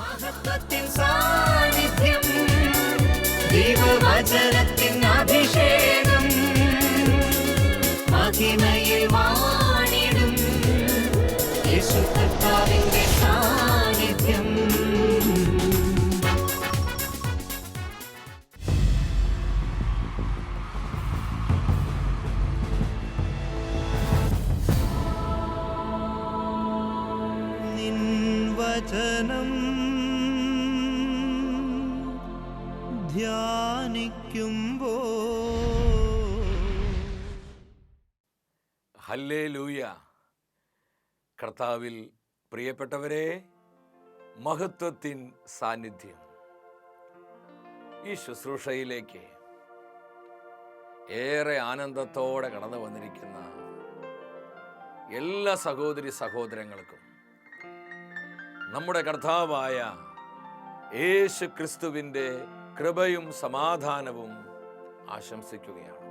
മഹത്വത്തിൻ സാന്നിധ്യം. ദൈവവചനത്തിൻ കർത്താവിൽ പ്രിയപ്പെട്ടവരെ മഹത്വത്തിൻ സാന്നിധ്യം. ഈ ശുശ്രൂഷയിലേക്ക് ഏറെ ആനന്ദത്തോടെ കടന്നു വന്നിരിക്കുന്ന എല്ലാ സഹോദരി സഹോദരങ്ങൾക്കും നമ്മുടെ കർത്താവായ യേശു ക്രിസ്തുവിന്റെ കൃപയും സമാധാനവും ആശംസിക്കുകയാണ്.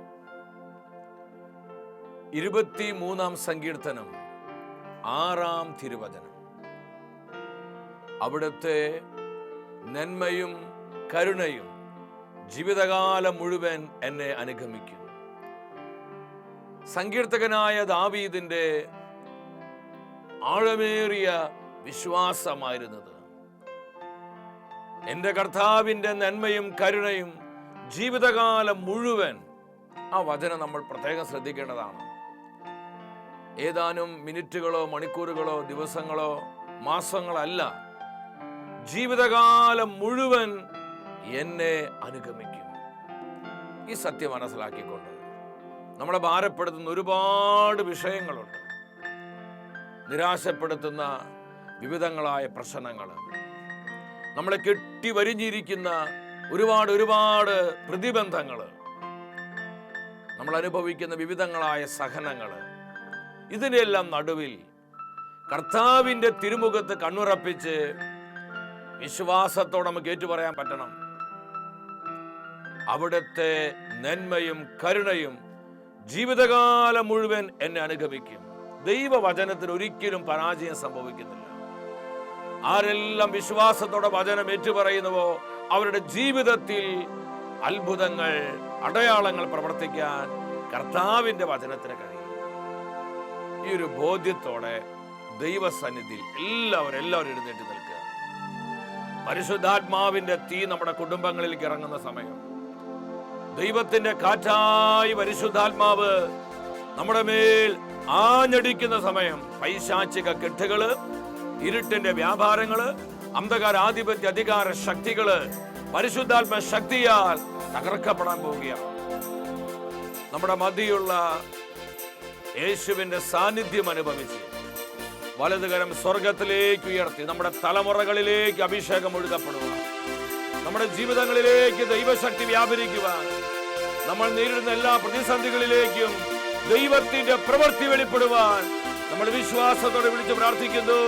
ഇരുപത്തി മൂന്നാം സങ്കീർത്തനം ആറാം തിരുവചനം. അവിടുത്തെ നന്മയും കരുണയും ജീവിതകാലം മുഴുവൻ എന്നെ അനുഗമിക്കും സങ്കീർത്തകനായ ദാവീദിന്റെ ആഴമേറിയ വിശ്വാസമായിരുന്നത്. എന്റെ കർത്താവിന്റെ നന്മയും കരുണയും ജീവിതകാലം മുഴുവൻ ആ വചനം നമ്മൾ പ്രത്യേകം ശ്രദ്ധിക്കേണ്ടതാണ്. ഏതാനും മിനിറ്റുകളോ മണിക്കൂറുകളോ ദിവസങ്ങളോ മാസങ്ങളല്ല ജീവിതകാലം മുഴുവൻ എന്നെ അനുഗമിക്കും. ഈ സത്യം മനസ്സിലാക്കിക്കൊണ്ട് നമ്മളെ ഭാരപ്പെടുത്തുന്ന ഒരുപാട് വിഷയങ്ങളുണ്ട്. നിരാശപ്പെടുത്തുന്ന വിവിധങ്ങളായ പ്രശ്നങ്ങൾ നമ്മളെ കെട്ടി വരിഞ്ഞിരിക്കുന്ന ഒരുപാട് ഒരുപാട് പ്രതിബന്ധങ്ങൾ നമ്മൾ അനുഭവിക്കുന്ന വിവിധങ്ങളായ സഹനങ്ങൾ ഇതിനെല്ലാം നടുവിൽ കർത്താവിന്റെ തിരുമുഖത്ത് കണ്ണുറപ്പിച്ച് വിശ്വാസത്തോടെ നമുക്ക് ഏറ്റുപറയാൻ പറ്റണം. അവിടുത്തെ നന്മയും കരുണയും ജീവിതകാലം മുഴുവൻ എന്നെ അനുഗമിക്കും. ദൈവവചനത്തിന് ഒരിക്കലും പരാജയം സംഭവിക്കുന്നില്ല. ആരെല്ലാം വിശ്വാസത്തോടെ വചനം ഏറ്റുപറയുന്നുവോ അവരുടെ ജീവിതത്തിൽ അത്ഭുതങ്ങൾ അടയാളങ്ങൾ പ്രവർത്തിക്കാൻ കർത്താവിന്റെ വചനത്തിന് കഴിയും. ഈ ഒരു ബോധ്യത്തോടെ ദൈവസന്നിധിയിൽ എല്ലാവരും എല്ലാവരും എഴുന്നേറ്റ് നിൽക്കുക. പരിശുദ്ധാത്മാവിന്റെ തീ നമ്മുടെ കുടുംബങ്ങളിലേക്ക് ഇറങ്ങുന്ന സമയം. ദൈവത്തിന്റെ കാറ്റായി പരിശുദ്ധാത്മാവ് നമ്മുടെ മേൽ ആഞ്ഞടിക്കുന്ന സമയം. പൈശാചിക കെട്ടുകൾ ഇരുട്ടിന്റെ വ്യാപാരങ്ങൾ അന്ധകാരാധിപത്യ അധികാര ശക്തികൾ പരിശുദ്ധാത്മ ശക്തിയാൽ തകർക്കപ്പെടാൻ പോവുകയാണ്. നമ്മുടെ മതിയുള്ള യേശുവിന്റെ സാന്നിധ്യം അനുഭവിച്ച് വലതുകരം സ്വർഗത്തിലേക്ക് ഉയർത്തി നമ്മുടെ തലമുറകളിലേക്ക് അഭിഷേകം ഒഴുകപ്പെടുക നമ്മുടെ ജീവിതങ്ങളിലേക്ക് ദൈവശക്തി വ്യാപരിക്കുവാൻ നമ്മൾ നേരിടുന്ന എല്ലാ പ്രതിസന്ധികളിലേക്കും ദൈവത്തിന്റെ പ്രവൃത്തി വെളിപ്പെടുവാൻ നമ്മൾ വിശ്വാസത്തോടെ വിളിച്ച് പ്രാർത്ഥിക്കുന്നു.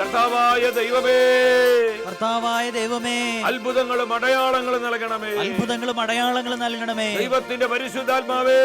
കർത്താവായ ദൈവമേ കർത്താവായ ദൈവമേ അത്ഭുതങ്ങളും അടയാളങ്ങളും നൽകണമേ. അത്ഭുതങ്ങളും അടയാളങ്ങളും നൽകണമേ. ദൈവത്തിന്റെ പരിശുദ്ധാത്മാവേ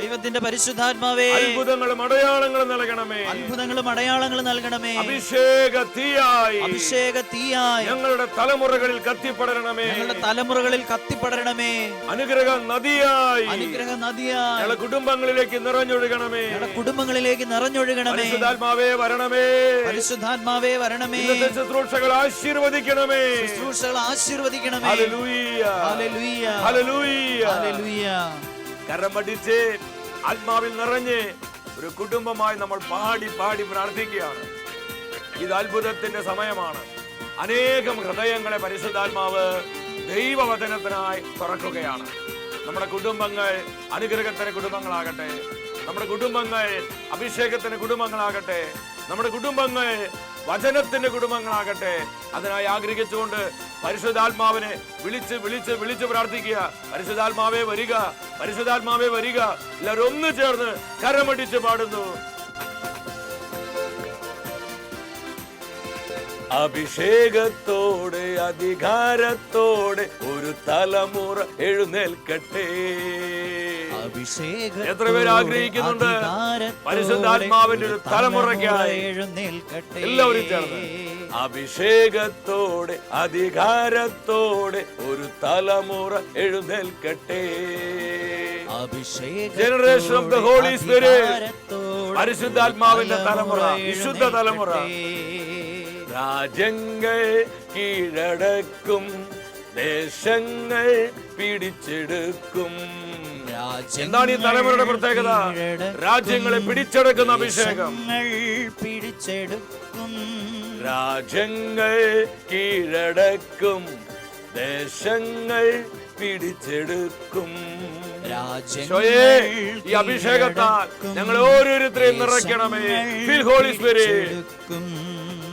ദൈവത്തിന്റെ പരിശുദ്ധാത്മാവേ അത്ഭുതങ്ങളും അടയാളങ്ങളും നൽകണമേ. അത്ഭുതങ്ങളും അടയാളങ്ങളും നൽകണമേ. അഭിഷേക തീയായി. അഭിഷേക തീയായി. ഞങ്ങളുടെ തലമുറകളിൽ കത്തിപ്പടരണമേ. ഞങ്ങളുടെ തലമുറകളിൽ കത്തിപ്പടരണമേ. അനുഗ്രഹ നദിയായി. അനുഗ്രഹ നദിയായി. ഞങ്ങളുടെ കുടുംബങ്ങളിലേക്ക് നിറഞ്ഞൊഴുകണമേ. ഞങ്ങളുടെ കുടുംബങ്ങളിലേക്ക് നിറഞ്ഞൊഴുകണമേ. പരിശുദ്ധാത്മാവേ വരണമേ പരിശുദ്ധാത്മാവേ വരണമേ ഇന്നത്തെ ശുശ്രൂഷകൾ ആശീർവദിക്കണമേ ശുശ്രൂഷകൾ ആശീർവദിക്കണമേ ഹല്ലേലൂയ. ഹല്ലേലൂയ. ഹല്ലേലൂയ. ഹല്ലേലൂയ. കരമടിച്ച് ആത്മാവിൽ നിറഞ്ഞ് ഒരു കുടുംബമായി നമ്മൾ പാടി പാടി പ്രാർത്ഥിക്കുകയാണ് ഇത് അത്ഭുതത്തിന്റെ സമയമാണ് അനേകം ഹൃദയങ്ങളെ പരിശുദ്ധാത്മാവ് ദൈവവചനത്തിനായി തുറക്കുകയാണ് നമ്മുടെ കുടുംബങ്ങൾ അനുഗ്രഹത്തിന്റെ കുടുംബങ്ങളാകട്ടെ നമ്മുടെ കുടുംബങ്ങൾ അഭിഷേകത്തിന്റെ കുടുംബങ്ങളാകട്ടെ നമ്മുടെ കുടുംബങ്ങൾ വചനത്തിന്റെ കുടുംബങ്ങളാകട്ടെ അതിനായി ആഗ്രഹിച്ചുകൊണ്ട് പരിശുദ്ധാത്മാവിനെ വിളിച്ച് വിളിച്ച് വിളിച്ച് പ്രാർത്ഥിക്കുക. പരിശുദ്ധാത്മാവേ വരിക പരിശുദ്ധാത്മാവേ വരിക. എല്ലാവരും ഒന്ന് ചേർന്ന് കരമടിച്ച് പാടുന്നു. അഭിഷേകത്തോടെ അധികാരത്തോടെ ഒരു തലമുറ എഴുന്നേൽക്കട്ടെ. എത്ര പേര് ആഗ്രഹിക്കുന്നുണ്ട്? പരിശുദ്ധാത്മാവിന്റെ ഒരു തലമുറയ്ക്കായി. എല്ലാവരും ചേർന്ന് അഭിഷേകത്തോടെ അധികാരത്തോടെ ഒരു തലമുറ എഴുന്നേൽക്കട്ടെ generation of the Holy Spirit പരിശുദ്ധാത്മാവിന്റെ തലമുറ, വിശുദ്ധ തലമുറ. രാജ്യങ്ങൾ കീഴടക്കും ദേശങ്ങൾ പിടിച്ചെടുക്കും എന്താണ് ഈ തലമുറയുടെ പ്രത്യേകത? രാജ്യങ്ങളെ പിടിച്ചെടുക്കുന്ന അഭിഷേകം. പിടിച്ചെടുക്കും. രാജ്യങ്ങൾ കീഴടക്കും. ദേശങ്ങൾ പിടിച്ചെടുക്കും. ഈ അഭിഷേകത്താൽ ഞങ്ങൾ ഓരോരുത്തരെയും നിറയ്ക്കണമേ. Holy Spirit.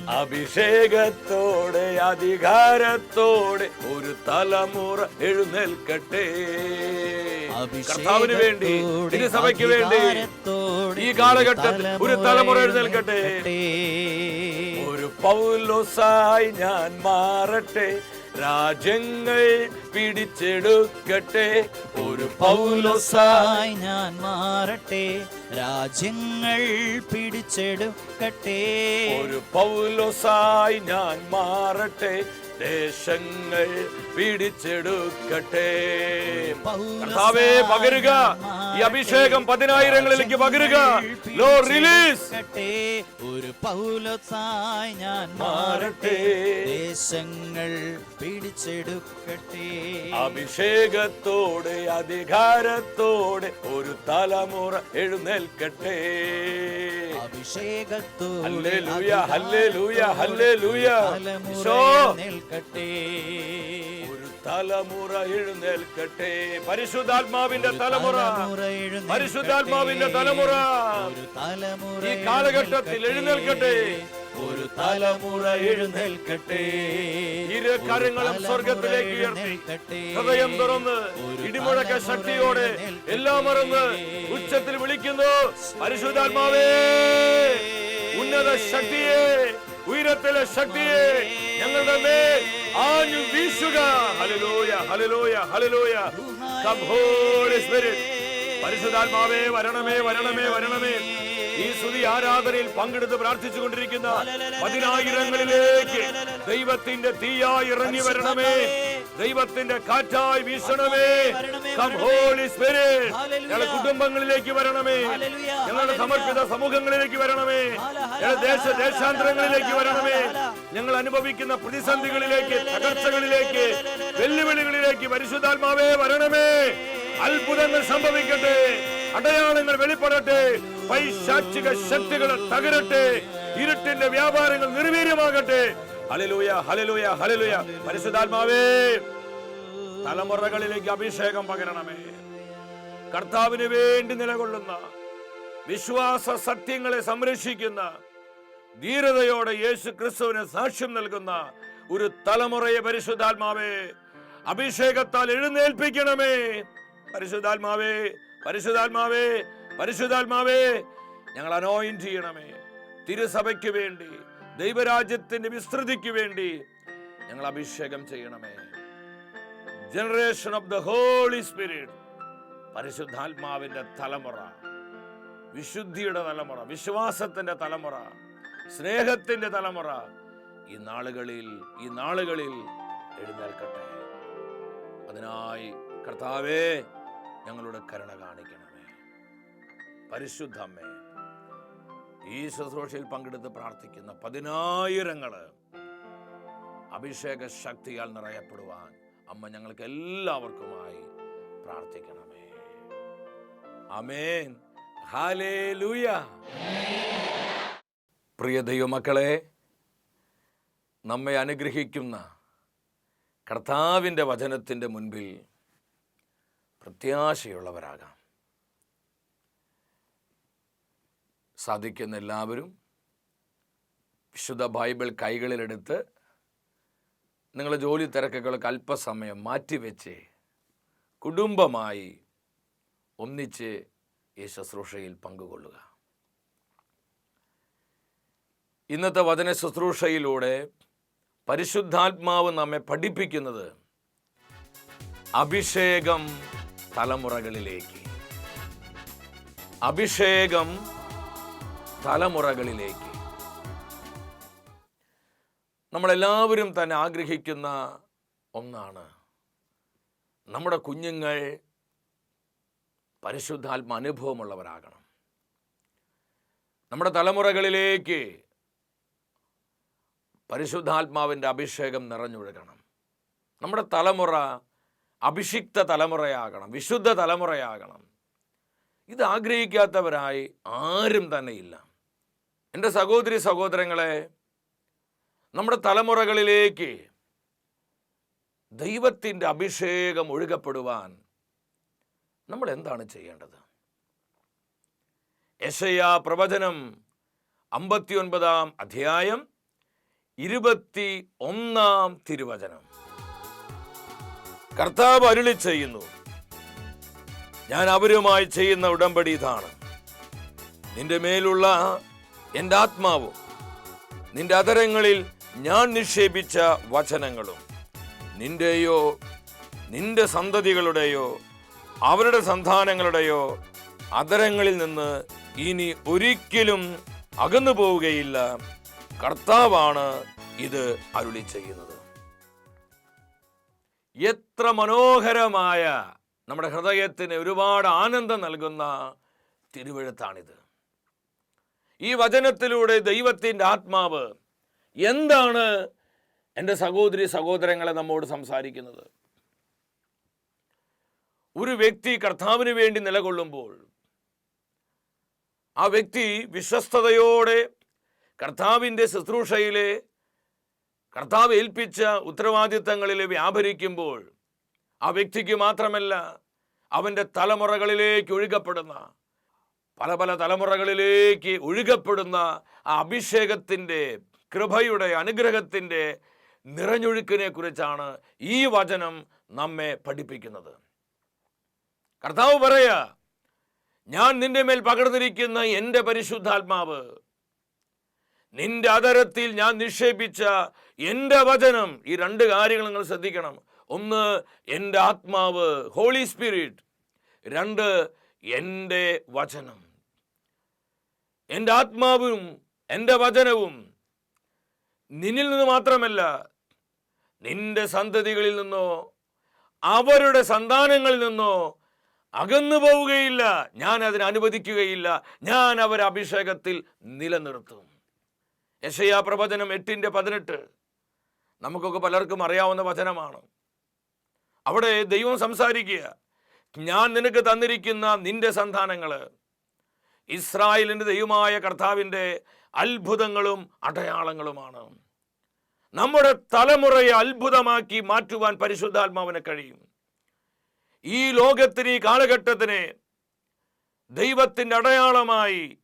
അഭിഷേകത്തോടെ അധികാരത്തോടെ ഒരു തലമുറ എഴുന്നേൽക്കട്ടെ. കർത്താവിന് വേണ്ടി തിരുസഭയ്ക്ക് വേണ്ടി ഈ കാലഘട്ടത്തിൽ ഒരു തലമുറ എഴുന്നേൽക്കട്ടെ ഒരു പൗലോസായി ഞാൻ മാറട്ടെ രാജ്യങ്ങൾ പിടിച്ചെടുക്കട്ടെ. ഒരു പൗലോസായി പൗലോസായി ഞാൻ മാറട്ടെ രാജ്യങ്ങൾ പിടിച്ചെടുക്കട്ടെ. ഒരു പൗലോസായി ഞാൻ മാറട്ടെ ദേശങ്ങൾ പിടിച്ചെടുക്കട്ടെ കർത്താവേ പകരുക ഈ അഭിഷേകം പതിനായിരങ്ങളിലേക്ക് പകരുക ലോ റിലീസ്. ഒരു പൗലത്തായി ഞാൻ മാറട്ടെ. ദേശങ്ങൾ പിടിച്ചെടുക്കട്ടെ അഭിഷേകത്തോടെ അധികാരത്തോടെ ഒരു തലമുറ എഴുന്നേൽക്കട്ടെ അഭിഷേകത്തോടെ ഹല്ലേലൂയ, ഹല്ലേലൂയ, ഹല്ലേലൂയ. തലമുറ ഈശോ. എഴുന്നേൽക്കട്ടെ ഒരു തലമുറ എഴുന്നേൽക്കട്ടെ. പരിശുദ്ധാത്മാവിന്റെ തലമുറ. പരിശുദ്ധാത്മാവിന്റെ തലമുറ. ഒരു തലമുറ ഈ കാലഘട്ടത്തിൽ എഴുന്നേൽക്കട്ടെ. ഒരു തലമുറ എഴുന്നേൽക്കട്ടെ. ഇരു കരങ്ങളും സ്വർഗത്തിലേക്ക് ഉയർത്തി. ഹൃദയം തുറന്ന് ഇടിമുഴക്ക ശക്തിയോടെ എല്ലാം മറന്ന് ഉച്ചത്തിൽ വിളിക്കുന്നു. പരിശുദ്ധാത്മാവേ ഉന്നത ശക്തിയെ ഉയരത്തിലെ ശക്തിയെ ഞങ്ങളുടെ മേൽ ആഞ്ഞു വീശുക. ഹലലോയ ഹലലോയ ഹലലോയ പരിശുദ്ധാത്മാവേ വരണമേ വരണമേ വരണമേ. ഈ സ്തുതി ആരാധനയിൽ പങ്കെടുത്ത് പ്രാർത്ഥിച്ചു കൊണ്ടിരിക്കുന്ന പതിനായിരങ്ങളിലേക്ക് ദൈവത്തിന്റെ തീയായി ഇറങ്ങി വരണമേ. ദൈവത്തിന്റെ കാറ്റായി വീശണമേ. കം ഹോളി സ്പിരിറ്റ് ഞങ്ങളുടെ കുടുംബങ്ങളിലേക്ക് വരണമേ. ഞങ്ങളുടെ സമർപ്പിത സമൂഹങ്ങളിലേക്ക് വരണമേ. ഞങ്ങളുടെ ദേശ ദേശാന്തരങ്ങളിലേക്ക് വരണമേ. ഞങ്ങൾ അനുഭവിക്കുന്ന പ്രതിസന്ധികളിലേക്ക് തകർച്ചകളിലേക്ക് വെല്ലുവിളികളിലേക്ക് പരിശുദ്ധാത്മാവേ വരണമേ. അത്ഭുതങ്ങൾ സംഭവിക്കട്ടെ. അടയാളങ്ങൾ വെളിപ്പെടട്ടെ. പൈശാചിക ശക്തികൾ തകരട്ടെ. ഇരുട്ടിന്റെ വ്യാപാരങ്ങൾ നിർവീര്യമാകട്ടെ. ഹലലൂയ ഹലലൂയ ഹലലൂയ പരിശുദ്ധാത്മാവേ തലമുറകളിലേക്ക് അഭിഷേകം പകരണമേ. കർത്താവിന് വേണ്ടി നിലകൊള്ളുന്ന വിശ്വാസ സത്യങ്ങളെ സംരക്ഷിക്കുന്ന ധീരതയോടെ യേശു ക്രിസ്തുവിന് സാക്ഷ്യം നൽകുന്ന ഒരു തലമുറയെ പരിശുദ്ധാത്മാവേ അഭിഷേകത്താൽ എഴുന്നേൽപ്പിക്കണമേ. പരിശുദ്ധാത്മാവേ പരിശുദ്ധാത്മാവേ പരിശുദ്ധാത്മാവേ ഞങ്ങൾ അനോയിൻ ചെയ്യണമേ. തിരുസഭയ്ക്ക് വേണ്ടി ദൈവരാജ്യത്തിന്റെ വിസ്തൃതിക്ക് വേണ്ടി ഞങ്ങൾ അഭിഷേകം ചെയ്യണമേ. Generation of the Holy Spirit പരിശുദ്ധാത്മാവിന്റെ തലമുറ. വിശുദ്ധിയുടെ തലമുറ. വിശ്വാസത്തിന്റെ തലമുറ. സ്നേഹത്തിന്റെ തലമുറ. ഈ നാളുകളിൽ ഈ നാളുകളിൽ എഴുന്നേൽക്കട്ടെ. അതിനായി കർത്താവേ ഞങ്ങളുടെ കരുണ കാണിക്കണമേ. പരിശുദ്ധമ്മേ ഈ ശുശ്രൂഷയിൽ പങ്കെടുത്ത് പ്രാർത്ഥിക്കുന്ന പതിനായിരങ്ങൾ അഭിഷേക ശക്തിയാൽ നിറയപ്പെടുവാൻ അമ്മ ഞങ്ങൾക്ക് എല്ലാവർക്കുമായി പ്രാർത്ഥിക്കണമേ. അമേൻ പ്രിയ ദൈവമക്കളെ നമ്മെ അനുഗ്രഹിക്കുന്ന കർത്താവിന്റെ വചനത്തിന്റെ മുൻപിൽ പ്രത്യാശയുള്ളവരാകാം. സാധിക്കുന്ന എല്ലാവരും വിശുദ്ധ ബൈബിൾ കൈകളിലെടുത്ത് നിങ്ങളുടെ ജോലി തിരക്കുകളൊക്കെ അല്പസമയം മാറ്റിവെച്ച് കുടുംബമായി ഒന്നിച്ച് ഈ ശുശ്രൂഷയിൽ പങ്കുകൊള്ളുക. ഇന്നത്തെ വചന ശുശ്രൂഷയിലൂടെ പരിശുദ്ധാത്മാവ് നമ്മെ പഠിപ്പിക്കുന്നത് അഭിഷേകം തലമുറകളിലേക്ക്. അഭിഷേകം തലമുറകളിലേക്ക്. നമ്മളെല്ലാവരും തന്നെ ആഗ്രഹിക്കുന്ന ഒന്നാണ് നമ്മുടെ കുഞ്ഞുങ്ങൾ പരിശുദ്ധാത്മ അനുഭവമുള്ളവരാകണം. നമ്മുടെ തലമുറകളിലേക്ക് പരിശുദ്ധാത്മാവിന്റെ അഭിഷേകം നിറഞ്ഞൊഴുകണം. നമ്മുടെ തലമുറ അഭിഷിക്ത തലമുറയാകണം വിശുദ്ധ തലമുറയാകണം. ഇത് ആഗ്രഹിക്കാത്തവരായി ആരും തന്നെ ഇല്ല എന്റെ സഹോദരി സഹോദരങ്ങളെ നമ്മുടെ തലമുറകളിലേക്ക് ദൈവത്തിന്റെ അഭിഷേകം ഒഴുകപ്പെടുവാൻ നമ്മൾ എന്താണ് ചെയ്യേണ്ടത്? യശയ പ്രവചനം അമ്പത്തിയൊൻപതാം അധ്യായം ഇരുപത്തി ഒന്നാം തിരുവചനം. കർത്താവ് അരുളി ചെയ്യുന്നു ഞാൻ അവരുമായി ചെയ്യുന്ന ഉടമ്പടി ഇതാണ്. നിന്റെ മേലുള്ള എന്റെ ആത്മാവും. നിന്റെ അതരങ്ങളിൽ ഞാൻ നിക്ഷേപിച്ച വചനങ്ങളും നിന്റെയോ നിന്റെ സന്തതികളുടെയോ അവരുടെ സന്താനങ്ങളുടെയോ അതരങ്ങളിൽ നിന്ന് ഇനി ഒരിക്കലും അകന്നു പോവുകയില്ല. കർത്താവാണ് ഇത് അരുളി ചെയ്യുന്നത്. എത്ര മനോഹരമായ നമ്മുടെ ഹൃദയത്തിന് ഒരുപാട് ആനന്ദം നൽകുന്ന തിരുവഴുത്താണിത്. ഈ വചനത്തിലൂടെ ദൈവത്തിന്റെ ആത്മാവ് എന്താണ് എന്റെ സഹോദരി സഹോദരങ്ങളെ നമ്മോട് സംസാരിക്കുന്നത്? ഒരു വ്യക്തി കർത്താവിന് വേണ്ടി നിലകൊള്ളുമ്പോൾ ആ വ്യക്തി വിശ്വസ്തയോടെ കർത്താവിന്റെ ശുശ്രൂഷയിലെ കർത്താവ് ഏൽപ്പിച്ച ഉത്തരവാദിത്തങ്ങളിൽ വ്യാപരിക്കുമ്പോൾ ആ വ്യക്തിക്ക് മാത്രമല്ല അവന്റെ തലമുറകളിലേക്ക് ഒഴുകപ്പെടുന്ന പല പല തലമുറകളിലേക്ക് ഒഴുകപ്പെടുന്ന ആ അഭിഷേകത്തിന്റെ കൃപയുടെ അനുഗ്രഹത്തിന്റെ നിറഞ്ഞൊഴുക്കിനെ കുറിച്ചാണ് ഈ വചനം നമ്മെ പഠിപ്പിക്കുന്നത്. കർത്താവ് പറയാ ഞാൻ നിന്റെ മേൽ പകർന്നിരിക്കുന്ന എന്റെ പരിശുദ്ധാത്മാവ് നിന്റെ അതരത്തിൽ ഞാൻ നിക്ഷേപിച്ച എന്റെ വചനം. ഈ രണ്ട് കാര്യങ്ങൾ നിങ്ങൾ ശ്രദ്ധിക്കണം. ഒന്ന് എന്റെ ആത്മാവ് ഹോളി സ്പിരിറ്റ് രണ്ട് എന്റെ വചനം. എന്റെ ആത്മാവും എന്റെ വചനവും നിന്നിൽ നിന്ന് മാത്രമല്ല നിന്റെ സന്തതികളിൽ നിന്നോ അവരുടെ സന്താനങ്ങളിൽ നിന്നോ അകന്നു പോവുകയില്ല. ഞാൻ അതിന് അനുവദിക്കുകയില്ല. ഞാൻ അവരെ അഭിഷേകത്തിൽ നിലനിർത്തും. യശയാ പ്രവചനം എട്ടിന്റെ പതിനെട്ട്. നമുക്കൊക്കെ പലർക്കും അറിയാവുന്ന വചനമാണ്. അവിടെ ദൈവം സംസാരിക്കുക. ഞാൻ നിനക്ക് തന്നിരിക്കുന്ന നിന്റെ സന്താനങ്ങൾ. ഇസ്രായേലിന്റെ ദൈവമായ കർത്താവിന്റെ അത്ഭുതങ്ങളും അടയാളങ്ങളുമാണ്. നമ്മുടെ തലമുറയെ അത്ഭുതമാക്കി മാറ്റുവാൻ പരിശുദ്ധാത്മാവിന് കഴിയും. ഈ ലോകത്തിന് ഈ കാലഘട്ടത്തിന് ദൈവത്തിന്റെ അടയാളമായി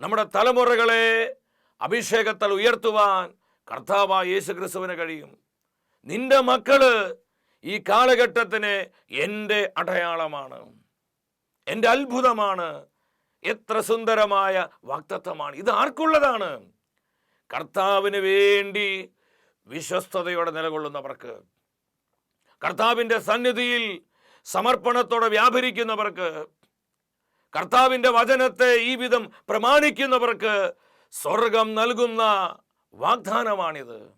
നമ്മുടെ തലമുറകളെ അഭിഷേകത്താൽ ഉയർത്തുവാൻ കർത്താവായ യേശു ക്രിസ്തുവിന് കഴിയും. നിന്റെ മക്കൾ ഈ കാലഘട്ടത്തിന് എന്റെ അടയാളമാണ്. എന്റെ അത്ഭുതമാണ് എത്ര സുന്ദരമായ വാക്തത്വമാണ്. ഇത് ആർക്കുള്ളതാണ്? കർത്താവിന് വേണ്ടി വിശ്വസ്തയോടെ നിലകൊള്ളുന്നവർക്ക് കർത്താവിന്റെ സന്നിധിയിൽ സമർപ്പണത്തോടെ വ്യാപരിക്കുന്നവർക്ക് കർത്താവിന്റെ വചനത്തെ ഈ വിധം പ്രമാണിക്കുന്നവർക്ക് സ്വർഗം നൽകുന്ന വാഗ്ദാനമാണിത്.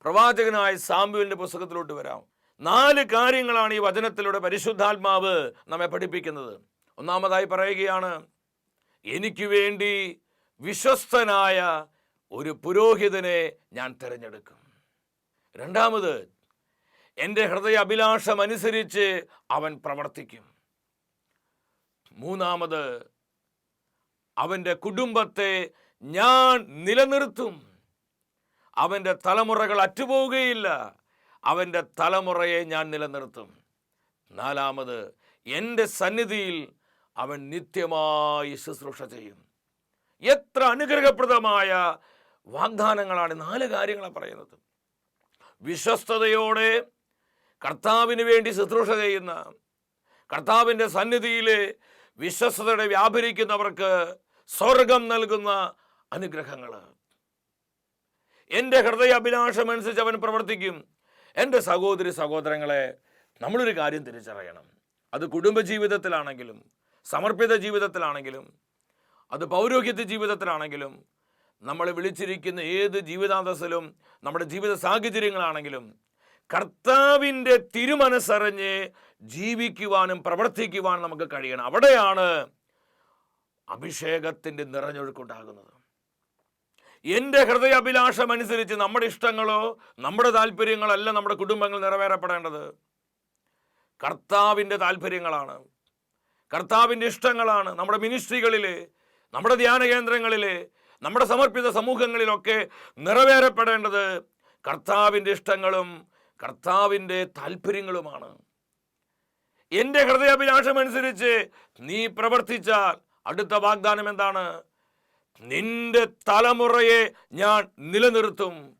പ്രവാചകനായ സാമ്പുവിന്റെ പുസ്തകത്തിലോട്ട് വരാം. നാല് കാര്യങ്ങളാണ് ഈ വചനത്തിലൂടെ പരിശുദ്ധാത്മാവ് നമ്മെ പഠിപ്പിക്കുന്നത്. ഒന്നാമതായി പറയുകയാണ് എനിക്ക് വേണ്ടി വിശ്വസ്തനായ ഒരു പുരോഹിതനെ ഞാൻ തിരഞ്ഞെടുക്കും. രണ്ടാമത് എന്റെ ഹൃദയ അഭിലാഷം അനുസരിച്ച് അവൻ പ്രവർത്തിക്കും. മൂന്നാമത് അവന്റെ കുടുംബത്തെ ഞാൻ നിലനിർത്തും. അവന്റെ തലമുറകൾ അറ്റുപോവുകയില്ല അവന്റെ തലമുറയെ ഞാൻ നിലനിർത്തും. നാലാമത് എന്റെ സന്നിധിയിൽ അവൻ നിത്യമായി ശുശ്രൂഷ ചെയ്യും. എത്ര അനുഗ്രഹപ്രദമായ വാഗ്ദാനങ്ങളാണ് നാല് കാര്യങ്ങളാണ് പറയുന്നത്. വിശ്വസ്തയോടെ കർത്താവിന് വേണ്ടി ശുശ്രൂഷ ചെയ്യുന്ന കർത്താവിന്റെ സന്നിധിയിൽ വിശ്വസ്തയുടെ വ്യാപരിക്കുന്നവർക്ക് സ്വർഗം നൽകുന്ന അനുഗ്രഹങ്ങൾ എന്റെ ഹൃദയ അഭിലാഷമനുസരിച്ച് അവൻ പ്രവർത്തിക്കും. എന്റെ സഹോദരി സഹോദരങ്ങളെ നമ്മളൊരു കാര്യം തിരിച്ചറിയണം. അത് കുടുംബജീവിതത്തിലാണെങ്കിലും സമർപ്പിത ജീവിതത്തിലാണെങ്കിലും അത് പൗരോഹിത്യ ജീവിതത്തിലാണെങ്കിലും നമ്മൾ വിളിച്ചിരിക്കുന്ന ഏത് ജീവിതാന്തസ്സിലും നമ്മുടെ ജീവിത സാഹചര്യങ്ങളാണെങ്കിലും കർത്താവിന്റെ തിരുമനസ്സറിഞ്ഞ് ജീവിക്കുവാനും പ്രവർത്തിക്കുവാനും നമുക്ക് കഴിയണം. അവിടെയാണ് അഭിഷേകത്തിന്റെ നിറഞ്ഞൊഴുക്കുണ്ടാകുന്നത്. എന്റെ ഹൃദയാഭിലാഷം അനുസരിച്ച് നമ്മുടെ ഇഷ്ടങ്ങളോ നമ്മുടെ താല്പര്യങ്ങളോ അല്ല നമ്മുടെ കുടുംബങ്ങൾ നിറവേറപ്പെടേണ്ടത്. കർത്താവിന്റെ താല്പര്യങ്ങളാണ്. കർത്താവിന്റെ ഇഷ്ടങ്ങളാണ് നമ്മുടെ മിനിസ്ട്രികളിൽ നമ്മുടെ ധ്യാന കേന്ദ്രങ്ങളിൽ നമ്മുടെ സമർപ്പിത സമൂഹങ്ങളിലൊക്കെ നിറവേറപ്പെടേണ്ടത് കർത്താവിന്റെ ഇഷ്ടങ്ങളും കർത്താവിന്റെ താല്പര്യങ്ങളുമാണ്. എന്റെ ഹൃദയാഭിലാഷമനുസരിച്ച് നീ പ്രവർത്തിച്ചാൽ അടുത്ത വാഗ്ദാനം എന്താണ്? നിന്റെ തലമുറയെ ഞാൻ നിലനിർത്തും.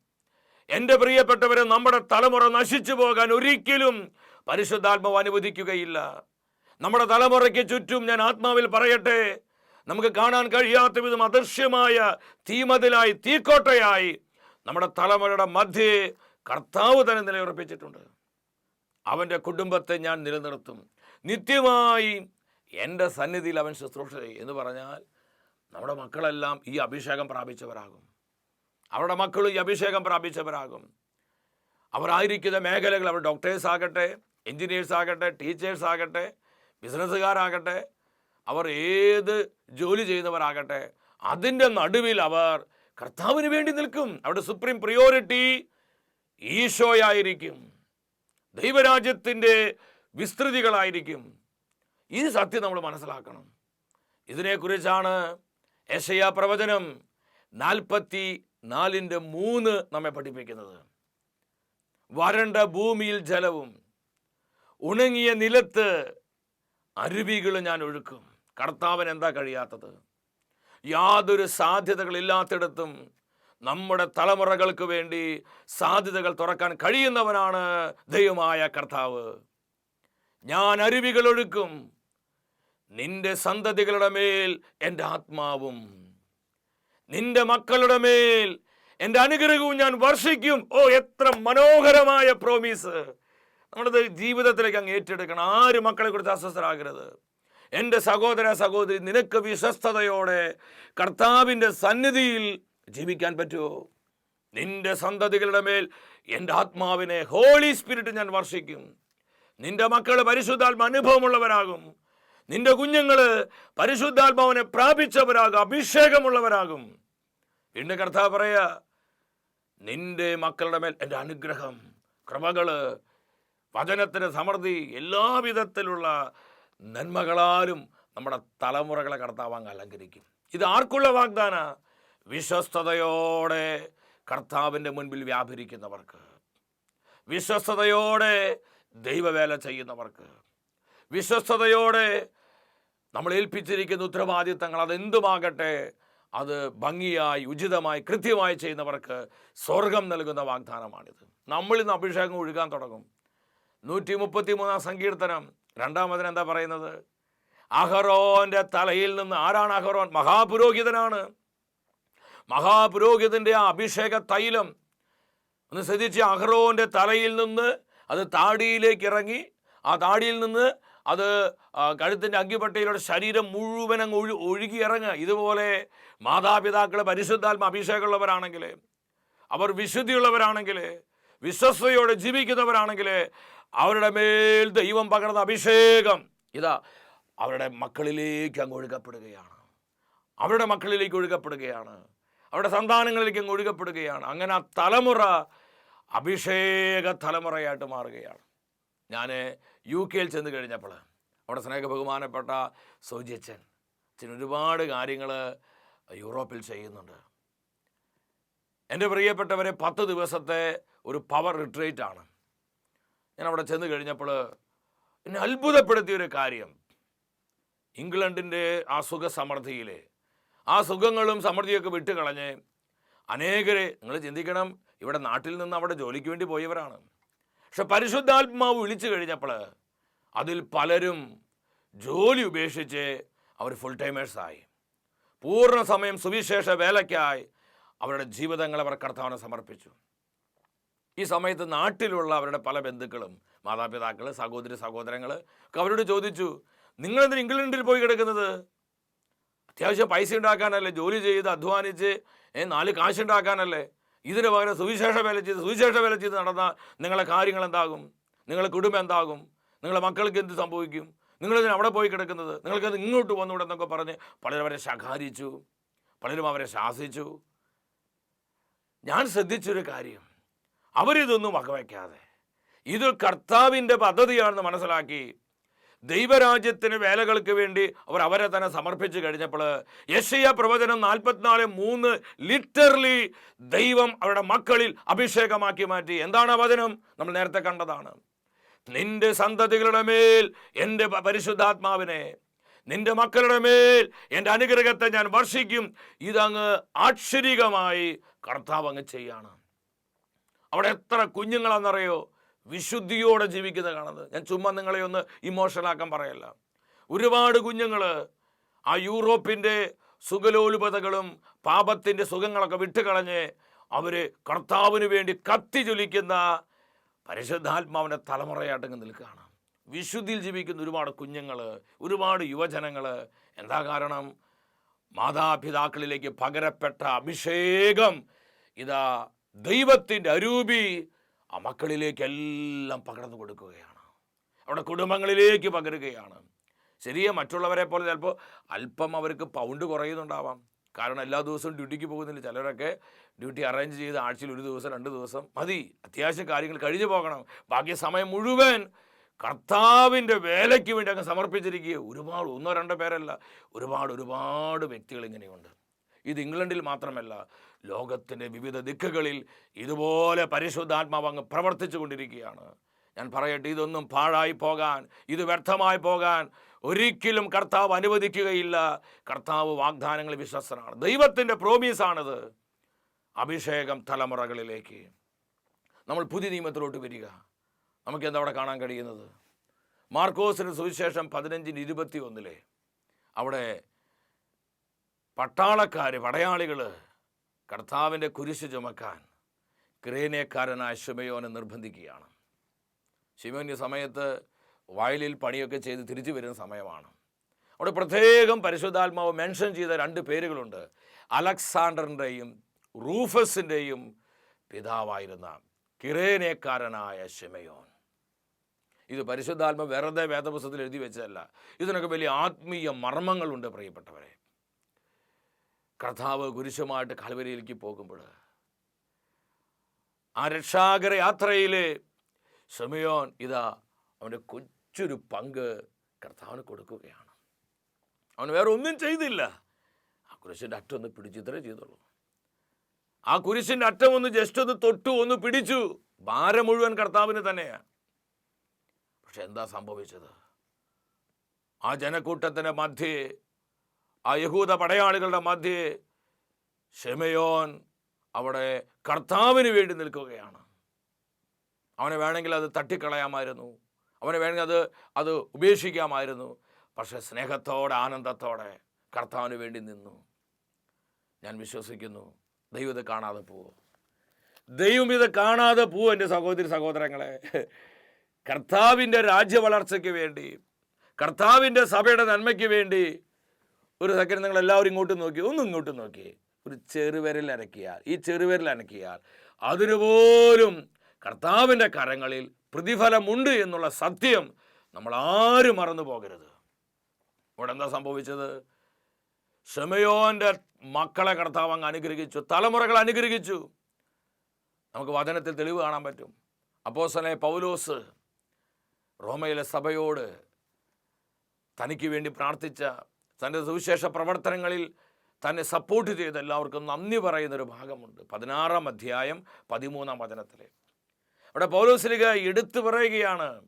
എന്റെ പ്രിയപ്പെട്ടവരെ നമ്മുടെ തലമുറ നശിച്ചു പോകാൻ ഒരിക്കലും പരിശുദ്ധാത്മാവ് അനുവദിക്കുകയില്ല. നമ്മുടെ തലമുറയ്ക്ക് ചുറ്റും ഞാൻ ആത്മാവിൽ പറയട്ടെ. നമുക്ക് കാണാൻ കഴിയാത്ത വിധം അദൃശ്യമായ തീമതിലായി തീക്കോട്ടയായി നമ്മുടെ തലമുറയുടെ മധ്യേ കർത്താവ് തന്നെ നിലയുറപ്പിച്ചിട്ടുണ്ട്. അവന്റെ കുടുംബത്തെ ഞാൻ നിലനിർത്തും. നിത്യമായി എന്റെ സന്നിധിയിൽ അവൻ ശുശ്രൂഷ എന്ന് പറഞ്ഞാൽ നമ്മുടെ മക്കളെല്ലാം ഈ അഭിഷേകം പ്രാപിച്ചവരാകും. അവരുടെ മക്കളും ഈ അഭിഷേകം പ്രാപിച്ചവരാകും. അവരായിരിക്കുന്ന മേഖലകൾ അവർ ഡോക്ടേഴ്സ് ആകട്ടെ എൻജിനീയേഴ്സ് ആകട്ടെ ടീച്ചേഴ്സ് ആകട്ടെ ബിസിനസ്സുകാരാകട്ടെ അവർ ഏത് ജോലി ചെയ്യുന്നവരാകട്ടെ അതിന്റെ നടുവിൽ അവർ കർത്താവിന് വേണ്ടി നിൽക്കും. അവിടെ സുപ്രീം പ്രിയോറിറ്റി ഈശോയായിരിക്കും. ദൈവരാജ്യത്തിന്റെ വിസ്തൃതികളായിരിക്കും. ഈ സത്യം നമ്മൾ മനസ്സിലാക്കണം. ഇതിനെക്കുറിച്ചാണ് യശയ പ്രവചനം നാൽപ്പത്തി നാലിന്റെ മൂന്ന് നമ്മെ പഠിപ്പിക്കുന്നത്. വരണ്ട ഭൂമിയിൽ ജലവും ഉണങ്ങിയ നിലത്ത് അരുവികൾ ഞാൻ ഒഴുക്കും. കർത്താവൻ എന്താ കഴിയാത്തത്? യാതൊരു സാധ്യതകളില്ലാത്തിടത്തും നമ്മുടെ തലമുറകൾക്ക് വേണ്ടി സാധ്യതകൾ തുറക്കാൻ കഴിയുന്നവനാണ് ദൈവമായ കർത്താവ്. ഞാൻ അരുവികൾ ഒഴുക്കും. നിന്റെ സന്തതികളുടെ മേൽ എന്റെ ആത്മാവും. നിന്റെ മക്കളുടെ മേൽ എന്റെ അനുഗ്രഹവും ഞാൻ വർഷിക്കും. ഓ എത്ര മനോഹരമായ പ്രോമീസ് നമ്മളത് ജീവിതത്തിലേക്ക് അങ്ങ് ഏറ്റെടുക്കണം. ആര് മക്കളെ കുറിച്ച് അസ്വസ്ഥരാകരുത്. എന്റെ സഹോദര സഹോദരി നിനക്ക് വിശ്വസ്തയോടെ കർത്താവിന്റെ സന്നിധിയിൽ ജീവിക്കാൻ പറ്റുമോ നിന്റെ സന്തതികളുടെ മേൽ എന്റെ ആത്മാവിനെ ഹോളി സ്പിരിറ്റ് ഞാൻ വർഷിക്കും. നിന്റെ മക്കൾ പരിശുദ്ധാത്മ അനുഭവമുള്ളവരാകും. നിന്റെ കുഞ്ഞുങ്ങൾ പരിശുദ്ധാത്മാവിനെ പ്രാപിച്ചവരാകും അഭിഷേകമുള്ളവരാകും. പിന്നെ കർത്താവ് പറയാ നിന്റെ മക്കളുടെ മേൽ എന്റെ അനുഗ്രഹം കൃപകൾ വചനത്തിന് സമൃദ്ധി എല്ലാവിധത്തിലുള്ള നന്മകളാലും നമ്മുടെ തലമുറകളെ കർത്താവ് അലങ്കരിക്കും. ഇത് ആർക്കുള്ള വാഗ്ദാന? വിശ്വസ്തയോടെ കർത്താവിന്റെ മുൻപിൽ വ്യാപരിക്കുന്നവർക്ക്. വിശ്വസ്തയോടെ ദൈവവേല ചെയ്യുന്നവർക്ക്. വിശ്വസ്തയോടെ നമ്മൾ ഏൽപ്പിച്ചിരിക്കുന്ന ഉത്തരവാദിത്തങ്ങൾ അതെന്തുമാകട്ടെ അത് ഭംഗിയായി ഉചിതമായി കൃത്യമായി ചെയ്യുന്നവർക്ക് സ്വർഗം നൽകുന്ന വാഗ്ദാനമാണിത്. നമ്മളിന്ന് അഭിഷേകം ഒഴുകാൻ തുടങ്ങും. നൂറ്റി മുപ്പത്തി മൂന്നാം സങ്കീർത്തനം. രണ്ടാമതിന് എന്താ പറയുന്നത്? അഹറോന്റെ തലയിൽ നിന്ന് ആരാണ് അഹറോൻ മഹാപുരോഹിതനാണ്. മഹാപുരോഹിതന്റെ ആ അഭിഷേക തൈലം. ഒന്ന് ശ്രദ്ധിച്ച് അഹ്റോന്റെ തലയിൽ നിന്ന് അത് താടിയിലേക്ക് ഇറങ്ങി ആ താടിയിൽ നിന്ന് അത് കഴുത്തിന്റെ അങ്കിപ്പട്ടയിലൂടെ ശരീരം മുഴുവൻ അങ്ങ് ഒഴു ഒഴുകി ഇറങ്ങുക ഇതുപോലെ മാതാപിതാക്കൾ പരിശുദ്ധാത്മ അഭിഷേകമുള്ളവരാണെങ്കിൽ അവർ വിശുദ്ധിയുള്ളവരാണെങ്കിൽ വിശ്വസ്തയോടെ ജീവിക്കുന്നവരാണെങ്കിൽ അവരുടെ മേൽ ദൈവം പകർന്ന അഭിഷേകം ഇതാ അവരുടെ മക്കളിലേക്ക് അങ്ങ് ഒഴുകപ്പെടുകയാണ്. അവരുടെ മക്കളിലേക്ക് ഒഴുകപ്പെടുകയാണ്. അവരുടെ സന്താനങ്ങളിലേക്ക് അങ്ങ് ഒഴുകപ്പെടുകയാണ്. അങ്ങനെ ആ തലമുറ അഭിഷേക തലമുറയായിട്ട് മാറുകയാണ്. ഞാൻ യു കെയിൽ ചെന്ന് കഴിഞ്ഞപ്പോൾ അവിടെ സ്നേഹ ബഹുമാനപ്പെട്ട സൗജ്യച്ചൻ അച്ഛൻ ഒരുപാട് കാര്യങ്ങൾ യൂറോപ്പിൽ ചെയ്യുന്നുണ്ട്. എന്റെ പ്രിയപ്പെട്ടവരെ പത്ത് ദിവസത്തെ ഒരു പവർ റിട്രീറ്റ് ആണ്. ഞാൻ അവിടെ ചെന്ന് കഴിഞ്ഞപ്പോൾ എന്നെ അത്ഭുതപ്പെടുത്തിയ ഒരു കാര്യം. ഇംഗ്ലണ്ടിന്റെ ആ സുഖ സമൃദ്ധിയിൽ ആ സുഖങ്ങളും സമൃദ്ധിയൊക്കെ വിട്ടുകളഞ്ഞ് അനേകരെ നിങ്ങൾ ചിന്തിക്കണം ഇവിടെ നാട്ടിൽ നിന്ന് അവിടെ ജോലിക്ക് വേണ്ടി പോയവരാണ്. പക്ഷെ പരിശുദ്ധാത്മാവ് വിളിച്ചു കഴിഞ്ഞപ്പോൾ അതിൽ പലരും ജോലി ഉപേക്ഷിച്ച് അവർ ഫുൾ ടൈമേഴ്സായി പൂർണ സമയം സുവിശേഷ വേലയ്ക്കായി അവരുടെ ജീവിതങ്ങൾ അവർ കർത്താവിനെ സമർപ്പിച്ചു. ഈ സമയത്ത് നാട്ടിലുള്ള അവരുടെ പല ബന്ധുക്കളും മാതാപിതാക്കൾ സഹോദരി സഹോദരങ്ങൾ ഒക്കെ അവരോട് ചോദിച്ചു നിങ്ങളെന്തിന് ഇംഗ്ലണ്ടിൽ പോയി കിടക്കുന്നത്? അത്യാവശ്യം പൈസ ഉണ്ടാക്കാനല്ലേ ജോലി ചെയ്ത് അധ്വാനിച്ച് നാല് കാശുണ്ടാക്കാനല്ലേ? ഇതിന് പകരം സുവിശേഷ വേല ചെയ്ത് സുവിശേഷ വേല ചെയ്ത് നടന്ന നിങ്ങളെ കാര്യങ്ങൾ എന്താകും? നിങ്ങളെ കുടുംബം എന്താകും? നിങ്ങളെ മക്കൾക്ക് എന്ത് സംഭവിക്കും? നിങ്ങളിതിന് അവിടെ പോയി കിടക്കുന്നത്? നിങ്ങൾക്കത് ഇങ്ങോട്ട് വന്നുകൂടെ എന്നൊക്കെ പറഞ്ഞ് പലരും അവരെ ശകാരിച്ചു പലരും അവരെ ശാസിച്ചു. ഞാൻ ശ്രദ്ധിച്ചൊരു കാര്യം അവരിതൊന്നും വകവയ്ക്കാതെ. ഇത് കർത്താവിന്റെ പദ്ധതിയാണെന്ന് മനസ്സിലാക്കി ദൈവരാജ്യത്തിന് വേലകൾക്ക് വേണ്ടി അവർ അവരെ തന്നെ സമർപ്പിച്ചു കഴിഞ്ഞപ്പോൾ യശയ പ്രവചനം നാൽപ്പത്തിനാല് മൂന്ന് ലിറ്ററലി ദൈവം അവരുടെ മക്കളിൽ അഭിഷേകമാക്കി മാറ്റി. എന്താണ് വചനം? നമ്മൾ നേരത്തെ കണ്ടതാണ്. നിന്റെ സന്തതികളുടെ മേൽ എന്റെ പരിശുദ്ധാത്മാവിനെ നിന്റെ മക്കളുടെ മേൽ എന്റെ അനുഗ്രഹത്തെ ഞാൻ വർഷിക്കും. ഇതങ്ങ് ആക്ഷരികമായി കർത്താവ് അങ്ങ് ചെയ്യാണ്. അവിടെ എത്ര കുഞ്ഞുങ്ങളാണെന്നറിയോ? വിശുദ്ധിയോടെ ജീവിക്കുന്ന കാണുന്നത്. ഞാൻ ചുമ്മാ നിങ്ങളെ ഒന്ന് ഇമോഷണലാക്കാൻ പറയല്ല. ഒരുപാട് കുഞ്ഞുങ്ങൾ ആ യൂറോപ്പിന്റെ സുഖലോലുപതകളും പാപത്തിന്റെ സുഖങ്ങളൊക്കെ വിട്ടുകളഞ്ഞ് അവർ കർത്താവിന് വേണ്ടി കത്തി ജ്വലിക്കുന്ന പരിശുദ്ധാത്മാവിന്റെ തലമുറയായിട്ടങ്ങ് നിൽക്കുകയാണ്. വിശുദ്ധിയിൽ ജീവിക്കുന്ന ഒരുപാട് കുഞ്ഞുങ്ങൾ ഒരുപാട് യുവജനങ്ങൾ എന്താ കാരണം? മാതാപിതാക്കളിലേക്ക് പകരപ്പെട്ട അഭിഷേകം ഇതാ ദൈവത്തിന്റെ അരൂപി ആ മക്കളിലേക്കെല്ലാം പകർന്നു കൊടുക്കുകയാണ്. അവിടെ കുടുംബങ്ങളിലേക്ക് പകരുകയാണ്. ശരിയെ മറ്റുള്ളവരെ പോലെ ചിലപ്പോൾ അല്പം അവർക്ക് പൗണ്ട് കുറയുന്നുണ്ടാവാം. കാരണം എല്ലാ ദിവസവും ഡ്യൂട്ടിക്ക് പോകുന്നില്ല. ചിലരൊക്കെ ഡ്യൂട്ടി അറേഞ്ച് ചെയ്ത് ആഴ്ചയിൽ ഒരു ദിവസം രണ്ട് ദിവസം മതി. അത്യാവശ്യം കാര്യങ്ങൾ കഴിഞ്ഞു പോകണം. ബാക്കി സമയം മുഴുവൻ കർത്താവിന്റെ വേലയ്ക്ക് വേണ്ടി അങ്ങ് സമർപ്പിച്ചിരിക്കുക ഒരുപാട് ഒന്നോ രണ്ടോ പേരല്ല. ഒരുപാട് ഒരുപാട് വ്യക്തികൾ ഇങ്ങനെയുണ്ട്. ഇത് ഇംഗ്ലണ്ടിൽ മാത്രമല്ല ലോകത്തിന്റെ വിവിധ ദിക്കുകളിൽ ഇതുപോലെ പരിശുദ്ധാത്മാവ് അങ്ങ് പ്രവർത്തിച്ചു കൊണ്ടിരിക്കുകയാണ്. ഞാൻ പറയട്ടെ ഇതൊന്നും പാഴായി പോകാൻ ഇത് വ്യർത്ഥമായി പോകാൻ ഒരിക്കലും കർത്താവ് അനുവദിക്കുകയില്ല. കർത്താവ് വാഗ്ദാനങ്ങൾ വിശ്വസ്തനാണ്. ദൈവത്തിന്റെ പ്രോമീസാണിത് അഭിഷേകം തലമുറകളിലേക്ക്. നമ്മൾ പുതിയ നിയമത്തിലോട്ട് വരിക. നമുക്ക് എന്താ അവിടെ കാണാൻ കഴിയുന്നത്? മാർക്കോസിന് സുവിശേഷം പതിനഞ്ചിന് ഇരുപത്തി ഒന്നിലെ അവിടെ പട്ടാളക്കാർ പടയാളികൾ കർത്താവിന്റെ കുരിശ് ചുമക്കാൻ ക്രേനേക്കാരനായ ശിമയോനെ നിർബന്ധിക്കുകയാണ്. ശിമോൻ ഈ സമയത്ത് വയലിൽ പണിയൊക്കെ ചെയ്ത് തിരിച്ചു വരുന്ന സമയമാണ്. അവിടെ പ്രത്യേകം പരിശുദ്ധാത്മാവ് മെൻഷൻ ചെയ്ത രണ്ട് പേരുകളുണ്ട്. അലക്സാണ്ടറിന്റെയും റൂഫസിന്റെയും പിതാവായിരുന്ന കിറേനേക്കാരനായ ഷിമയോൻ ഇത് പരിശുദ്ധാത്മ വെറുതെ വേദപുസ്തകത്തിൽ എഴുതി വെച്ചതല്ല. ഇതിനൊക്കെ വലിയ ആത്മീയ മർമ്മങ്ങളുണ്ട് പ്രിയപ്പെട്ടവരെ. കർത്താവ് കുരിശുമായിട്ട് കൽവരിയിലേക്ക് പോകുമ്പോൾ ആ രക്ഷാകര യാത്രയിൽ സമയോൻ ഇതാ അവന്റെ കൊച്ചൊരു പങ്ക് കർത്താവിന് കൊടുക്കുകയാണ്. അവൻ വേറെ ഒന്നും ചെയ്തില്ല. ആ കുരിശിന്റെ അറ്റം ഒന്ന് പിടിച്ചു ഇത്രേ ചെയ്തുള്ളൂ. ആ കുരിശിന്റെ അറ്റം ഒന്ന് ജസ്റ്റ് ഒന്ന് തൊട്ടു ഒന്ന് പിടിച്ചു. ഭാരം മുഴുവൻ കർത്താവിന് തന്നെയാണ് പക്ഷെ എന്താ സംഭവിച്ചത്? ആ ജനക്കൂട്ടത്തിന്റെ മധ്യേ ആ യഹൂദ പടയാളികളുടെ മധ്യേ ഷെമയോൻ അവിടെ കർത്താവിന് വേണ്ടി നിൽക്കുകയാണ്. അവനെ വേണമെങ്കിൽ അത് തട്ടിക്കളയാമായിരുന്നു. അവനെ വേണമെങ്കിൽ അത് അത് ഉപേക്ഷിക്കാമായിരുന്നു. പക്ഷെ സ്നേഹത്തോടെ ആനന്ദത്തോടെ കർത്താവിന് വേണ്ടി നിന്നു. ഞാൻ വിശ്വസിക്കുന്നു ദൈവം ഇത് കാണാതെ പോവോ? ദൈവം ഇത് കാണാതെ പോവും എന്റെ സഹോദരി സഹോദരങ്ങളെ? കർത്താവിന്റെ രാജ്യ വളർച്ചയ്ക്ക് വേണ്ടി കർത്താവിന്റെ സഭയുടെ നന്മയ്ക്ക് വേണ്ടി ഒരു സെക്കൻഡ് നിങ്ങൾ എല്ലാവരും ഇങ്ങോട്ട് നോക്കി ഒന്ന് ഇങ്ങോട്ട് നോക്കി. ഒരു ചെറുവിരൽ അനക്കിയാൽ ഈ ചെറുവിരൽ അനക്കിയാൽ അതിനുപോലും കർത്താവിന്റെ കരങ്ങളിൽ പ്രതിഫലമുണ്ട് എന്നുള്ള സത്യം നമ്മൾ ആരും മറന്നു പോകരുത്. ഇവിടെ എന്താ സംഭവിച്ചത്? ഷെമയോന്റെ മക്കളെ കർത്താവ് അങ്ങ് അനുഗ്രഹിച്ചു തലമുറകൾ അനുഗ്രഹിച്ചു. നമുക്ക് വചനത്തിൽ തെളിവ് കാണാൻ പറ്റും. അപ്പോസനെ പൗലോസ് റോമയിലെ സഭയോട് തനിക്ക് വേണ്ടി പ്രാർത്ഥിച്ച തന്റെ സുവിശേഷ പ്രവർത്തനങ്ങളിൽ തന്നെ സപ്പോർട്ട് ചെയ്ത് എല്ലാവർക്കും നന്ദി പറയുന്നൊരു ഭാഗമുണ്ട്. പതിനാറാം അധ്യായം പതിമൂന്നാം വചനത്തിൽ അവിടെ പൗലോസ്ലിക എടുത്തു പറയുകയാണ്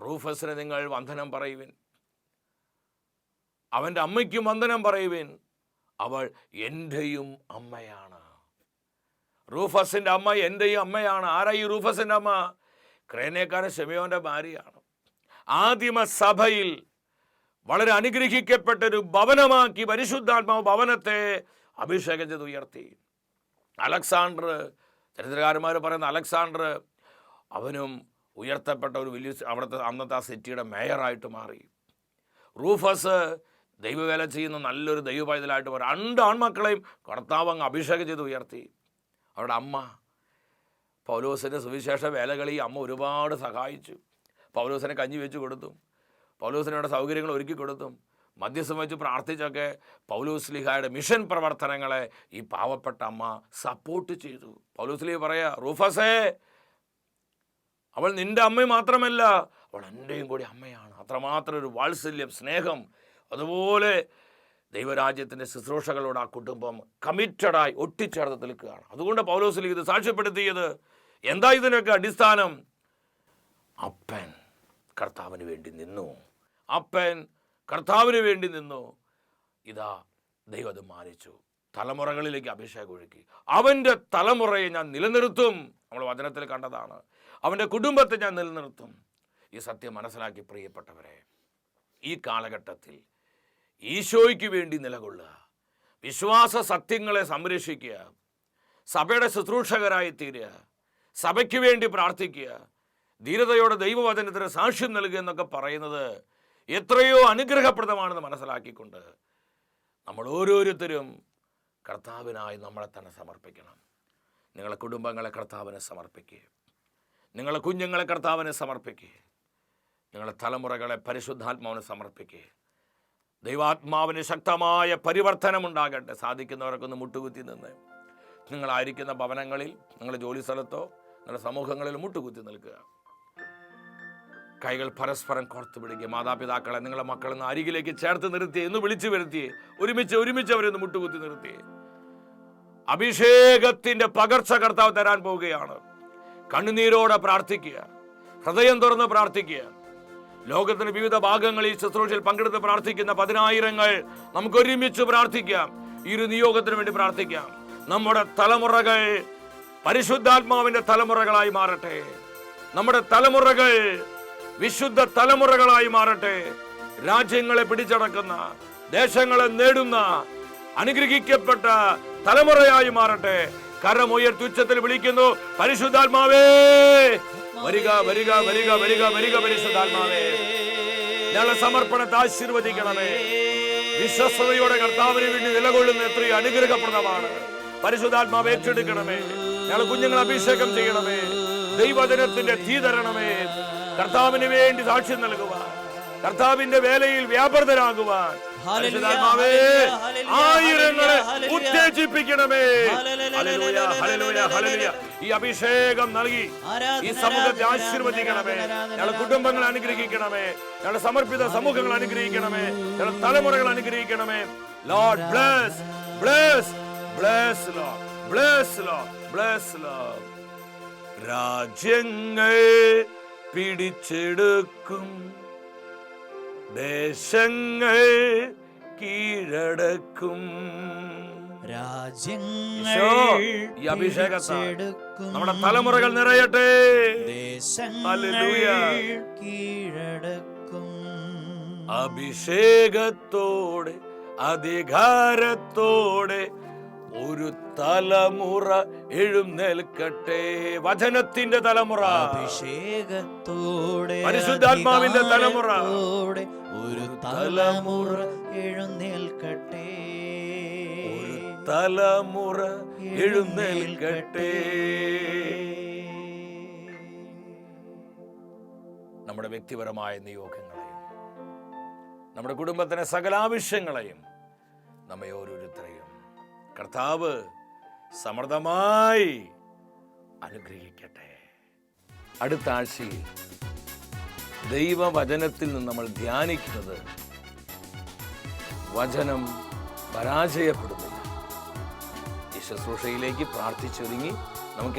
റൂഫസിന് നിങ്ങൾ വന്ദനം പറയുവിൻ. അവന്റെ അമ്മയ്ക്കും വന്ദനം പറയുവിൻ. അവൾ എന്റെയും അമ്മയാണ്. റൂഫസിന്റെ അമ്മ എന്റെയും അമ്മയാണ്. ആരാ ഈ റൂഫസിന്റെ അമ്മ? ക്രേനേക്കാരൻ ഷെമിയോന്റെ ഭാര്യയാണ്. ആദിമ സഭയിൽ വളരെ അനുഗ്രഹിക്കപ്പെട്ട ഒരു ഭവനമാക്കി പരിശുദ്ധാത്മാവ് ഭവനത്തെ അഭിഷേകം ചെയ്ത് ഉയർത്തി. അലക്സാണ്ടർ ചരിത്രകാരന്മാർ പറയുന്ന അലക്സാണ്ടർ അവനും ഉയർത്തപ്പെട്ട ഒരു വലിയ അവിടുത്തെ അന്നത്തെ ആ സിറ്റിയുടെ മേയറായിട്ട് മാറി. റൂഫസ് ദൈവവേല ചെയ്യുന്ന നല്ലൊരു ദൈവപൈതലായിട്ട് മാറി. രണ്ട് ആൺമക്കളെയും കർത്താവ് അങ്ങ് അഭിഷേകം ചെയ്ത് ഉയർത്തി. അവരുടെ അമ്മ പൗലോസിന്റെ സുവിശേഷ വേലകളിൽ അമ്മ ഒരുപാട് സഹായിച്ചു. പൗലോസിനെ കഞ്ഞി വെച്ച് കൊടുത്തു. പൗലോസിനോട് സൗകര്യങ്ങൾ ഒരുക്കി കൊടുത്തും മധ്യസ്ഥം വെച്ച് പ്രാർത്ഥിച്ചൊക്കെ പൗലോസ് ലിഹായുടെ മിഷൻ പ്രവർത്തനങ്ങളെ ഈ പാവപ്പെട്ട അമ്മ സപ്പോർട്ട് ചെയ്തു. പൗലോസ് ലീഹ പറയാ റൂഫസേ അവൾ നിന്റെ അമ്മ മാത്രമല്ല അവൾ എന്റെയും കൂടി അമ്മയാണ്. അത്രമാത്രം ഒരു വാത്സല്യം സ്നേഹം അതുപോലെ ദൈവരാജ്യത്തിന്റെ ശുശ്രൂഷകളോട് ആ കുടുംബം കമ്മിറ്റഡായി ഒട്ടിച്ചേർത്ത് നിൽക്കുകയാണ്. അതുകൊണ്ട് പൗലോസിലേക്ക് ഇത് സാക്ഷ്യപ്പെടുത്തിയത് എന്താ ഇതിനൊക്കെ അടിസ്ഥാനം? അപ്പൻ കർത്താവിന് വേണ്ടി നിന്നു. അപ്പൻ കർത്താവിന് വേണ്ടി നിന്നു. ഇതാ ദൈവം അത് മാനിച്ചു. തലമുറകളിലേക്ക് അഭിഷേകം ഒഴുക്കി. അവന്റെ തലമുറയെ ഞാൻ നിലനിർത്തും. നമ്മൾ വചനത്തിൽ കണ്ടതാണ്. അവന്റെ കുടുംബത്തെ ഞാൻ നിലനിർത്തും. ഈ സത്യം മനസ്സിലാക്കി പ്രിയപ്പെട്ടവരെ ഈ കാലഘട്ടത്തിൽ ഈശോയ്ക്ക് വേണ്ടി നിലകൊള്ളുക. വിശ്വാസ സത്യങ്ങളെ സംരക്ഷിക്കുക. സഭയുടെ ശുശ്രൂഷകരായി തീരുക. സഭയ്ക്ക് വേണ്ടി പ്രാർത്ഥിക്കുക. ധീരതയോടെ ദൈവവചനത്തിന് സാക്ഷ്യം നൽകുക എന്നൊക്കെ പറയുന്നത് എത്രയോ അനുഗ്രഹപ്രദമാണെന്ന് മനസ്സിലാക്കിക്കൊണ്ട് നമ്മൾ ഓരോരുത്തരും കർത്താവിനായി നമ്മളെ തന്നെ സമർപ്പിക്കണം. നിങ്ങളെ കുടുംബങ്ങളെ കർത്താവിനെ സമർപ്പിക്കുക നിങ്ങളെ കുഞ്ഞുങ്ങളെ കർത്താവിനെ സമർപ്പിക്കുക നിങ്ങളെ തലമുറകളെ പരിശുദ്ധാത്മാവിനെ സമർപ്പിക്കുക ദൈവാത്മാവിന് ശക്തമായ പരിവർത്തനം ഉണ്ടാകട്ടെ. സാധിക്കുന്നവർക്കൊന്ന് മുട്ടുകുത്തി നിന്ന്. നിങ്ങളായിരിക്കുന്ന ഭവനങ്ങളിൽ നിങ്ങളുടെ ജോലി സ്ഥലത്തോ നിങ്ങളുടെ സമൂഹങ്ങളിൽ മുട്ടുകുത്തി നിൽക്കുക. കൈകൾ പരസ്പരം കോർത്തു പിടിക്കുക. മാതാപിതാക്കളെ നിങ്ങളുടെ മക്കളെ അരികിലേക്ക് ചേർത്ത് നിർത്തി എന്ന് വിളിച്ചു വരുത്തി ഒരുമിച്ച് ഒരുമിച്ച് അവരൊന്ന് മുട്ടുകുത്തി നിർത്തി അഭിഷേകത്തിന്റെ പകർച്ച കർത്താവ് തരാൻ പോവുകയാണ്. കണ്ണുനീരോടെ പ്രാർത്ഥിക്കുക. ഹൃദയം തുറന്ന് പ്രാർത്ഥിക്കുക. ലോകത്തിന്റെ വിവിധ ഭാഗങ്ങളിൽ ശുശ്രൂഷയിൽ പങ്കെടുത്ത് പ്രാർത്ഥിക്കുന്ന പതിനായിരങ്ങൾ നമുക്ക് ഒരുമിച്ച് പ്രാർത്ഥിക്കാം. ഈ ഒരു നിയോഗത്തിന് വേണ്ടി പ്രാർത്ഥിക്കാം. നമ്മുടെ തലമുറകൾ പരിശുദ്ധാത്മാവിന്റെ തലമുറകളായി മാറട്ടെ. നമ്മുടെ തലമുറകൾ വിശുദ്ധ തലമുറകളായി മാറട്ടെ. രാജ്യങ്ങളെ പിടിച്ചടക്കുന്ന ദേശങ്ങളെ നേടുന്ന അനുഗ്രഹിക്കപ്പെട്ട തലമുറയായി മാറട്ടെ. കരമുയർത്തുച്ചത്തിൽ വിളിക്കുന്നു പരിശുദ്ധാത്മാവേ! വരിക വരിക വരിക വരിക വരിക പരിശുദ്ധാത്മാവേ. ഞങ്ങളെ സമർപ്പണത്തെ ആശീർവദിക്കണമേ. വിശ്വസ്തയോടെ കർത്താവിന് വേണ്ടി നിലകൊള്ളുന്ന എത്രയും അനുഗ്രഹപ്രദമാണ്. പരിശുദ്ധാത്മാവ് ഏറ്റെടുക്കണമേ. ഞങ്ങൾ കുഞ്ഞുങ്ങളെ അഭിഷേകം ചെയ്യണമേ. ദൈവജനത്തിന്റെ തീ തരണമേ. കർത്താവിന് വേണ്ടി സാക്ഷ്യം നൽകുവാൻ കർത്താവിന്റെ വേലയിൽ വ്യാപൃതരാകുവാൻ. ആയിരങ്ങളെ ഉത്തേജിപ്പിക്കണമേ. ഈ അഭിഷേകം നൽകി ഈ സമൂഹത്തെ ആശീർവദിക്കണമേ. ഞങ്ങളുടെ കുടുംബങ്ങളെ അനുഗ്രഹിക്കണമേ. ഞങ്ങളുടെ സമർപ്പിത സമൂഹങ്ങൾ അനുഗ്രഹിക്കണമേ. ഞങ്ങളുടെ തലമുറകൾ അനുഗ്രഹിക്കണമേ. Lord bless bless bless Lord bless Lord bless Lord രാജ്യങ്ങൾ പിടിച്ചെടുക്കും. ദേശങ്ങൾ കീഴടക്കും. രാജ്യങ്ങൾ ഈ അഭിഷേകത്താൽ നമ്മുടെ തലമുറകൾ നിറയട്ടെ. കീഴടക്കും. അഭിഷേകത്തോടെ അധികാരത്തോടെ ഒരു തലമുറ എഴുന്നേൽക്കട്ടെ. വചനത്തിന്റെ തലമുറ. അഭിഷേകത്തോടെ പരിശുദ്ധാത്മാവിന്റെ തലമുറ. ഒരു തലമുറ എഴുന്നേൽക്കട്ടെ. ഒരു തലമുറ എഴുന്നേൽക്കട്ടെ. നമ്മുടെ വ്യക്തിപരമായ നിയോഗങ്ങളെയും നമ്മുടെ കുടുംബത്തിന്റെ സകലാവശ്യങ്ങളെയും നമ്മെ ഓരോരുത്തരെയും കർത്താവ് സമൃദ്ധമായി അനുഗ്രഹിക്കട്ടെ. അടുത്ത ആഴ്ചയിൽ ദൈവവചനത്തിൽ നിന്ന് നമ്മൾ ധ്യാനിക്കുന്നത് വചനം പരാജയപ്പെടുന്നില്ല. ഈ ശുശ്രൂഷയിലേക്ക് പ്രാർത്ഥിച്ചൊരുങ്ങി നമുക്ക്